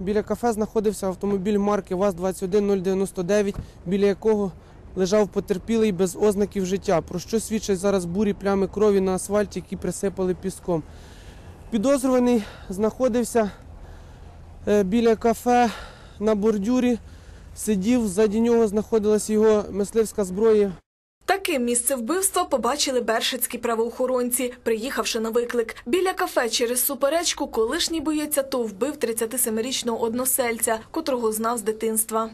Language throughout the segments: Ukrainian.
біля кафе знаходився автомобіль марки ВАЗ-21099, біля якого лежав потерпілий без ознаків життя, про що свідчать зараз бурі плями крові на асфальті, які присипали піском. Підозрюваний знаходився е, біля кафе на бордюрі, сидів, ззаді нього знаходилась його мисливська зброя, Таке місце вбивства побачили бершицькі правоохоронці, приїхавши на виклик. Біля кафе через суперечку колишній боєць АТО вбив 37-річного односельця, котрого знав з дитинства.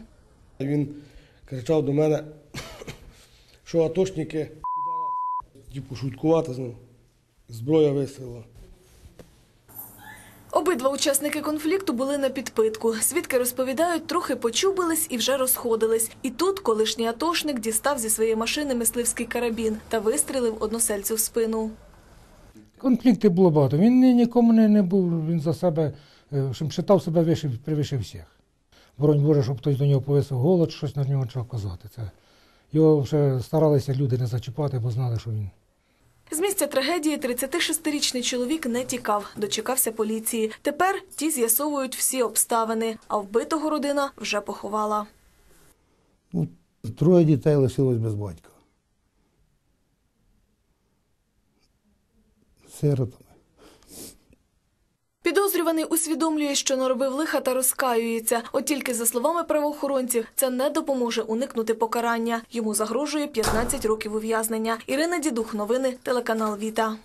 Він кричав до мене, що атошники типу, шуткувати з ним. Зброя вистріла. Обидва учасники конфлікту були на підпитку. Свідки розповідають, трохи почубились і вже розходились. І тут колишній атошник дістав зі своєї машини мисливський карабін та вистрілив односельцю в спину. Конфліктів було багато. Він нікому не, був, він за себе, е, вважав себе вище, превише всіх. Боронь Боже, щоб хтось до нього повисив голод, щось на нього почав казати. Це, його вже старалися люди не зачіпати, бо знали, що він. З місця трагедії 36-річний чоловік не тікав, дочекався поліції. Тепер ті з'ясовують всі обставини, а вбитого родина вже поховала. Ну, троє дітей лишилось без батька. Сиротами. Підозрюваний усвідомлює, що наробив лиха та розкаюється. От тільки за словами правоохоронців, це не допоможе уникнути покарання. Йому загрожує 15 років ув'язнення. Ірина Дідух, новини, телеканал Віта.